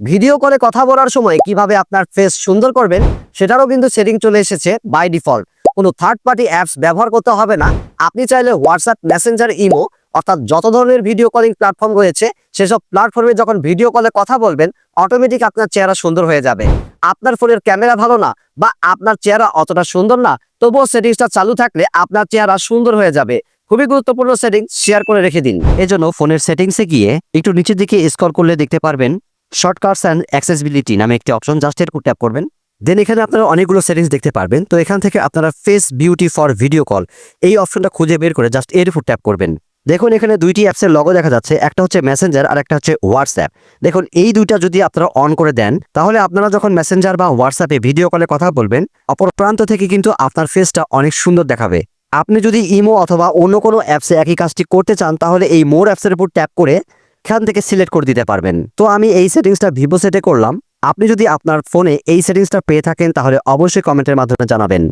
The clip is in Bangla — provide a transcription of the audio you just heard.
ভিডিও কলে কথা বলার সময় কীভাবে আপনার ফেস সুন্দর করবেন, সেটারও কিন্তু সেটিং চলে এসেছে বাই ডিফল্ট কোনো থার্ড পার্টি অ্যাপস ব্যবহার করতে হবে না। আপনি চাইলে হোয়াটসঅ্যাপ মেসেঞ্জার ইমো অর্থাৎ যত ধরনের ভিডিও কলিং প্ল্যাটফর্ম রয়েছে, সেসব প্ল্যাটফর্মে যখন ভিডিও কলে কথা বলবেন অটোমেটিক আপনার চেহারা সুন্দর হয়ে যাবে। আপনার ফোনের ক্যামেরা ভালো না বা আপনার চেহারা অতটা সুন্দর না, তবুও সেটিংসটা চালু থাকলে আপনার চেহারা সুন্দর হয়ে যাবে। খুবই গুরুত্বপূর্ণ সেটিং শেয়ার করে রেখে দিন। এজন্য ফোনের সেটিংসে গিয়ে একটু নিচের দিকে স্ক্রল করলে দেখতে পারবেন শর্টকাটস অ্যান্ড অ্যাক্সেসিবিলিটি নামে একটি অপশন জাস্ট এর ট্যাপ করবেন। দেন এখানে আপনারা অনেকগুলো সেটিংস দেখতে পারবেন। তো এখান থেকে আপনারা face beauty for video call এই অপশনটা খুঁজে বের করে জাস্ট এর উপর ট্যাপ করবেন। দেখুন, এখানে দুইটি অ্যাপসের লগো দেখা যাচ্ছে। একটা হচ্ছে মেসেঞ্জার আর একটা হচ্ছে হোয়াটসঅ্যাপ দেখুন, এই দুইটা যদি আপনারা অন করে দেন, তাহলে আপনারা যখন মেসেঞ্জার বা হোয়াটসঅ্যাপে ভিডিও কলে কথা বলবেন, অপর প্রান্ত থেকে কিন্তু আপনার ফেসটা অনেক সুন্দর দেখাবে। আপনি যদি ইমো অথবা অন্য কোনো অ্যাপসে একই কাজটি করতে চান, তাহলে এই মোর অ্যাপসের উপর ট্যাপ করে এখান থেকে সিলেক্ট করে দিতে পারবেন। তো আমি এই সেটিংসটা ভিভো সেটে করলাম। আপনি যদি আপনার ফোনে এই সেটিংসটা পেয়ে থাকেন, তাহলে অবশ্যই কমেন্টের মাধ্যমে জানাবেন।